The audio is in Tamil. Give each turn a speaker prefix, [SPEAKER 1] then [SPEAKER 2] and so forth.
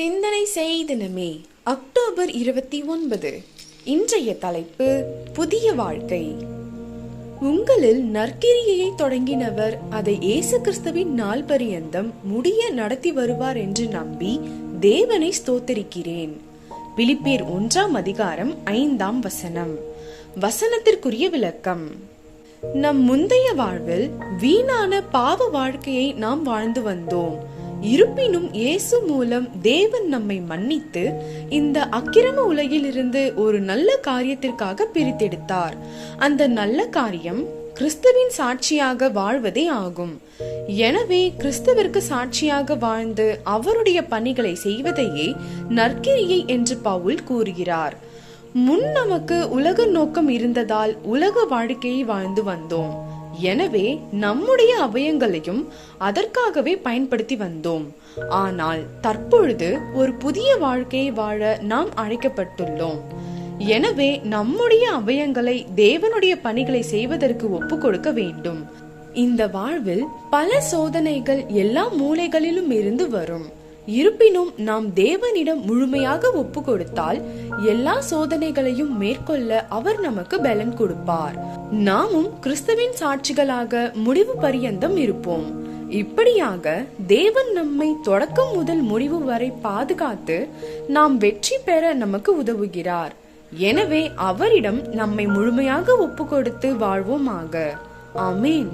[SPEAKER 1] சிந்தனை செய்தினமே. அக்டோபர் இருபத்தி ஒன்பது. இன்றைய தலைப்பு புதிய வாழ்க்கை. உங்களில் நற்கிரியையை தொடங்கினவர் அதை இயேசு கிறிஸ்துவின் நாள் பரியந்தம் முடிய நடத்தி வருவார் என்று நம்பி தேவனை ஸ்தோத்தரிக்கிறேன். பிலிப்பியர் ஒன்றாம் அதிகாரம் ஐந்தாம் வசனம். வசனத்திற்குரிய விளக்கம். நம் முந்தைய வாழ்வில் வீணான பாவ வாழ்க்கையை நாம் வாழ்ந்து வந்தோம். இருப்பினும் இயேசு மூலம் தேவன் நம்மை மன்னித்து இந்த அக்கிரம உலகிலிருந்து ஒரு நல்ல காரியத்திற்காக பிரித்தெடுத்தார். அந்த நல்ல காரியம் கிறிஸ்துவின் சாட்சியாக வாழ்வதே ஆகும். எனவே கிறிஸ்துவிற்கு சாட்சியாக வாழ்ந்து அவருடைய பணிகளை செய்வதையே நற்கிரியை என்று பவுல் கூறுகிறார். முன் நமக்கு உலக நோக்கம் இருந்ததால் உலக வாழ்க்கையை வாழ்ந்து வந்தோம். எனவே நம்முடைய அவயங்களையும் அதற்காகவே பயன்படுத்தி வந்தோம். ஆனால் தற்பொழுது ஒரு புதிய வாழ்க்கையை வாழ நாம் அழைக்கப்பட்டுள்ளோம். எனவே நம்முடைய அவயங்களை தேவனுடைய பணிகளை செய்வதற்கு ஒப்பு கொடுக்க வேண்டும். இந்த வாழ்வில் பல சோதனைகள் எல்லா மூலைகளிலும் இருந்து வரும். இருப்பினும் நாம் தேவனிடம் முழுமையாக ஒப்பு கொடுத்தால் எல்லா சோதனைகளையும் மேற்கொள்ள அவர் நமக்கு பலன் கொடுப்பார். நாமும் கிறிஸ்துவின் சாட்சிகளாக முடிவு பரியந்தம் இருப்போம். இப்படியாக தேவன் நம்மை தொடக்கம் முதல் முடிவு வரை பாதுகாத்து நாம் வெற்றி பெற நமக்கு உதவுகிறார். எனவே அவரிடம் நம்மை முழுமையாக ஒப்பு கொடுத்து வாழ்வோமாக. அமீன்